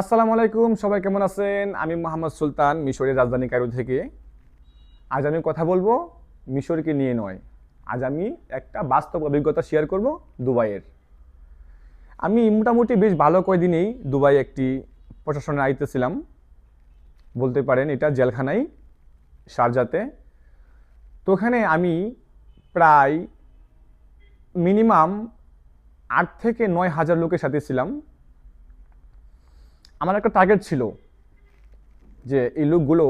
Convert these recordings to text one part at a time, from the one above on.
আসসালামু আলাইকুম, সবাই কেমন আছেন? আমি মোহাম্মদ সুলতান, মিশরের রাজধানী কায়রো থেকে। আজ আমি কথা বলব মিশরকে নিয়ে নয়। আজ আমি একটা বাস্তব অভিজ্ঞতা শেয়ার করব দুবাইয়ের। আমি মোটামুটি বেশ ভালো কয়দিনেই দুবাই একটি প্রশাসনের আইতে ছিলাম। বলতে পারেন এটা জেলখানাই শারজাতে তো ওখানে আমি প্রায় মিনিমাম আট থেকে নয় হাজার লোকের সাথে ছিলাম। আমার একটা টার্গেট ছিল যে এই লোকগুলো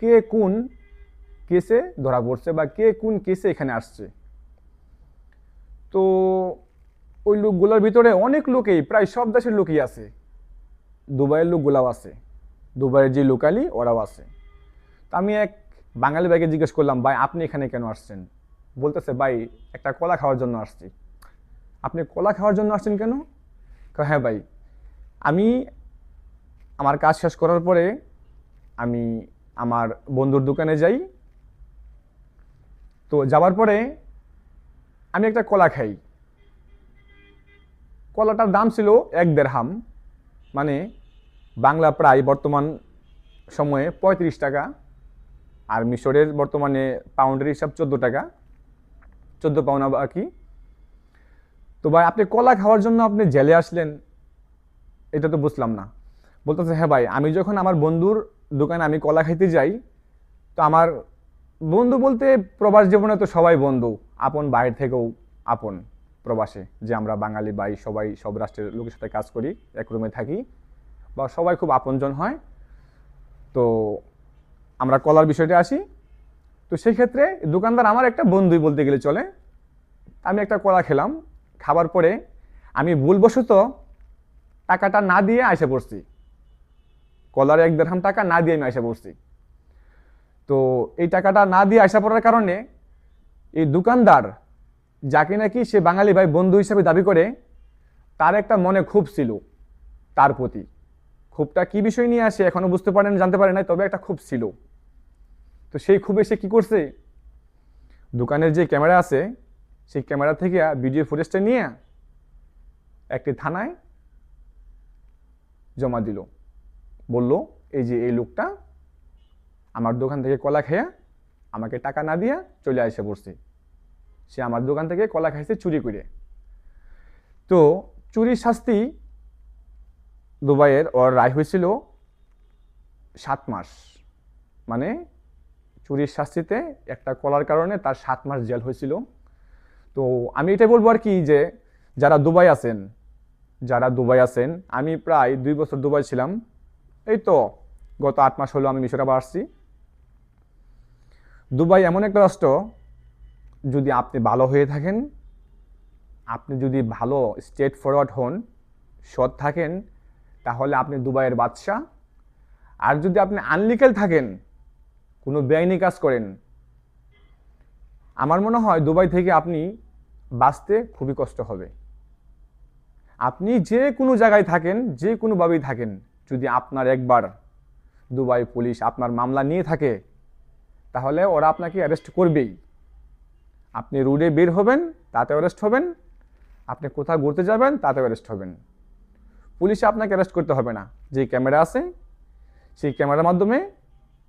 কে কোন কেসে ধরা পড়ছে বা কে কোন কেসে এখানে আসছে। তো ওই লোকগুলোর ভিতরে অনেক লোকেই, প্রায় সব দেশের লোকই আছে। দুবাইয়ের লোকগুলাও আছে। দুবাইয়ের যে লোকালি ওরাও আছে। তো আমি এক বাঙালি ভাইকে জিজ্ঞেস করলাম, ভাই, আপনি এখানে কেন আসছেন? বলতেছে, ভাই, একটা কলা খাওয়ার জন্য আসছি। আপনি কলা খাওয়ার জন্য আসছেন কেন? হ্যাঁ ভাই। আমি আমার কাজ শেষ করার পরে আমি আমার বন্ধুর দোকানে যাই। তো যাওয়ার পরে আমি একটা কলা খাই। কলাটার দাম ছিল এক দেড়হাম মানে বাংলা প্রায় বর্তমান সময়ে পঁয়ত্রিশ টাকা আর মিশরের বর্তমানে পাউন্ডের হিসাব চোদ্দ টাকা, চোদ্দ পাউন্ড আর কি। তো ভাই, আপনি কলা খাওয়ার জন্য আপনি জেলে আসলেন এটা তো বুঝলাম না। বলতেছে হ্যাঁ ভাই, আমি যখন আমার বন্ধুর দোকানে আমি কলা খাইতে যাই, তো আমার বন্ধু বলতে প্রবাস জীবনে তো সবাই বন্ধু, আপন বাইরে থেকেও আপন প্রবাসে, যে আমরা বাঙালি ভাই, সবাই সব রাষ্ট্রের লোকের সাথে কাজ করি, এক রুমে থাকি, বা সবাই খুব আপনজন হয়। তো আমরা কলার বিষয়টা আসি। তো সেই ক্ষেত্রে দোকানদার আমার একটা বন্ধুই বলতে গেলে চলে, আমি একটা কলা খেলাম, খাবার পরে আমি ভুলবশত টাকাটা না দিয়ে আসে পড়ছি। কলার এক দেড়হাম টাকা না দিয়ে আমি আসে পড়ছি। তো এই টাকাটা না দিয়ে আসা পড়ার কারণে এই দোকানদার, যাকে নাকি সে বাঙালি ভাই বন্ধু হিসেবে দাবি করে, তার একটা মনে খুব ছিল তার প্রতি। খুবটা কি বিষয় নিয়ে আসে এখনও বুঝতে পারেন, জানতে পারে নাই, তবে একটা খুব ছিল। তো সেই খুব এসে কি করছে? দোকানের যে ক্যামেরা আছে, সেই ক্যামেরা থেকে ভিডিও ফুটেজটা নিয়ে একটি থানায় জমা দিল। বলল, এই যে এই লোকটা আমার দোকান থেকে কলা খেয়ে আমাকে টাকা না দিয়ে চলে আসে পড়ছে। সে আমার দোকান থেকে কলা খাইছে চুরি করে। তো চুরির শাস্তি দুবাইয়ের ওর রায় হয়েছিল সাত মাস। মানে চুরির শাস্তিতে একটা কলার কারণে তার সাত মাস জেল হয়েছিল। তো আমি এটাই বলব আর কি যে যারা দুবাই আছেন যারা দুবাই আছেন, আমি প্রায় দুই বছর দুবাই ছিলাম। এই তো গত আট মাস হলো আমি মিশরে আবার আসছি। দুবাই এমন একটা রাষ্ট্র, যদি আপনি ভালো হয়ে থাকেন, আপনি যদি ভালো স্টেট ফরওয়ার্ড হন, সৎ থাকেন, তাহলে আপনি দুবাইয়ের বাদশাহ। আর যদি আপনি আনলিকেল থাকেন, কোনো বেআইনি কাজ করেন, আমার মনে হয় দুবাই থেকে আপনি বাঁচতে খুবই কষ্ট হবে। আপনি যে কোনো জায়গায় থাকেন, যে কোনোভাবেই থাকেন, যদি আপনার একবার দুবাই পুলিশ আপনার মামলা নিয়ে থাকে, তাহলে ওরা আপনাকে অ্যারেস্ট করবেই। আপনি রোডে বের হবেন তাতে অ্যারেস্ট হবেন। আপনি কোথাও ঘুরতে যাবেন, তাতেও অ্যারেস্ট হবেন। পুলিশে আপনাকে অ্যারেস্ট করতে হবে না। যে ক্যামেরা আছে, সেই ক্যামেরার মাধ্যমে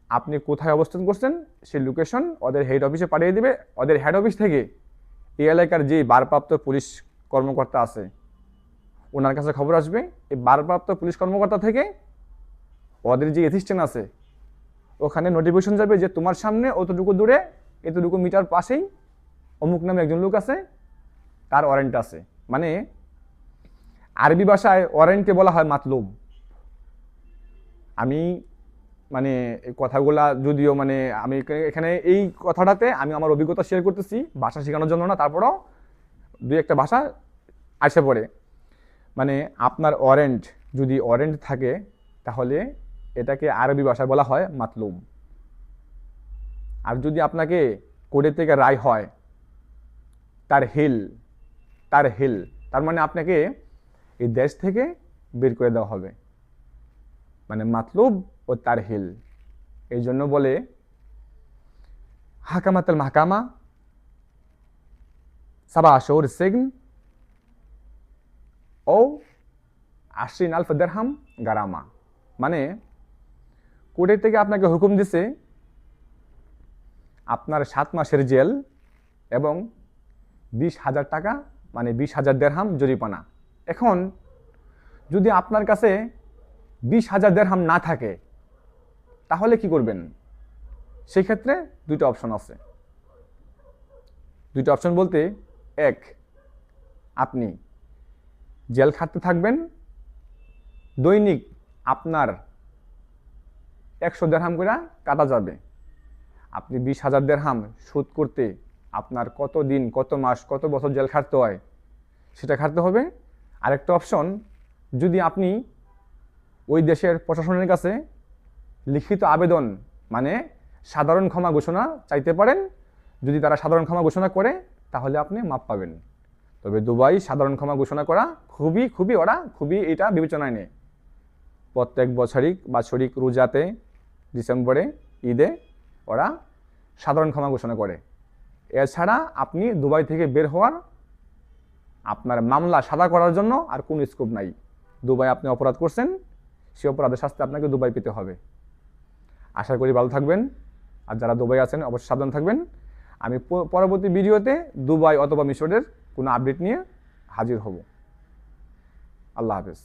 আপনি কোথায় অবস্থান করছেন, সেই লোকেশন ওদের হেড অফিসে পাঠিয়ে দেবে। ওদের হেড অফিস থেকে এই এলাকার যে বারপ্রাপ্ত পুলিশ কর্মকর্তা আছে ওনার কাছে খবর আসবে। এই বারপ্রাপ্ত পুলিশ কর্মকর্তা থেকে ওদের যে অ্যাসিস্ট্যান্ট আছে, ওখানে নোটিফিকেশন যাবে যে তোমার সামনে অতটুকু দূরে, এতটুকু মিটার পাশেই অমুক নামে একজন লোক আছে, তার ওয়ারেন্ট আছে। মানে আরবি ভাষায় ওয়ারেন্টকে বলা হয় মাতলুব আমি মানে এই কথাগুলা যদিও মানে আমি এখানে এই কথাটাতে আমি আমার অভিজ্ঞতা শেয়ার করতেছি, ভাষা শেখানোর জন্য না, তারপরেও দুই একটা ভাষা আসে পড়ে। মানে আপনার ওয়ারেন্ট যদি ওয়ারেন্ট থাকে, তাহলে এটাকে আরবি ভাষায় বলা হয় মাতলুম। আর যদি আপনাকে কোর্টের থেকে রায় হয়, তার হিল তার হিল, তার মানে আপনাকে এই দেশ থেকে বের করে দেওয়া হবে। মানে মাতলুব ও তার হিল। এই জন্য বলে, হাকামাতাল মাহকামা, সাবা শহর সেগন ও আশরিন আলফ দেড়হাম গারামা। মানে কোর্টের থেকে আপনাকে হুকুম দিছে আপনার সাত মাসের জেল এবং বিশ হাজার টাকা মানে বিশ হাজার দেড়হাম জরিমানা। এখন যদি আপনার কাছে বিশ হাজার দেড়হাম না থাকে, তাহলে কি করবেন? সেই ক্ষেত্রে দুইটা অপশন আছে। দুইটা অপশন বলতে, এক, আপনি জেল খাটতে থাকবেন। দৈনিক আপনার একশো দেড়হাম করে কাটা যাবে। আপনি বিশ হাজার দেড়হাম সুদ করতে আপনার কত দিন, কত মাস, কত বছর জেল খাটতে হয় সেটা খাটতে হবে। আরেকটা অপশন, যদি আপনি ওই দেশের প্রশাসনের কাছে লিখিত আবেদন মানে সাধারণ ক্ষমা ঘোষণা চাইতে পারেন, যদি তারা সাধারণ ক্ষমা ঘোষণা করে, তাহলে আপনি মাপ পাবেন। তবে দুবাই সাধারণ ক্ষমা ঘোষণা করা খুবই খুবই ওরা খুবই এটা বিবেচনায় নেয়। প্রত্যেক বছরিক বাৎসরিক রোজাতে ডিসেম্বরে, ঈদে ওরা সাধারণ ক্ষমা ঘোষণা করে। এছাড়া আপনি দুবাই থেকে বের হওয়ার আপনার মামলা সাদা করার জন্য আর কোনো স্কোপ নাই। দুবাই আপনি অপরাধ করছেন, সে অপরাধের শাস্তি আপনাকে দুবাই পেতে হবে। আশা করি ভালো থাকবেন। আর যারা দুবাই আছেন, অবশ্যই সাবধান থাকবেন। আমি পরবর্তী ভিডিওতে দুবাই অথবা মিশরের কোনো আপডেট নিয়ে হাজির হব। আল্লাহ হাফেজ।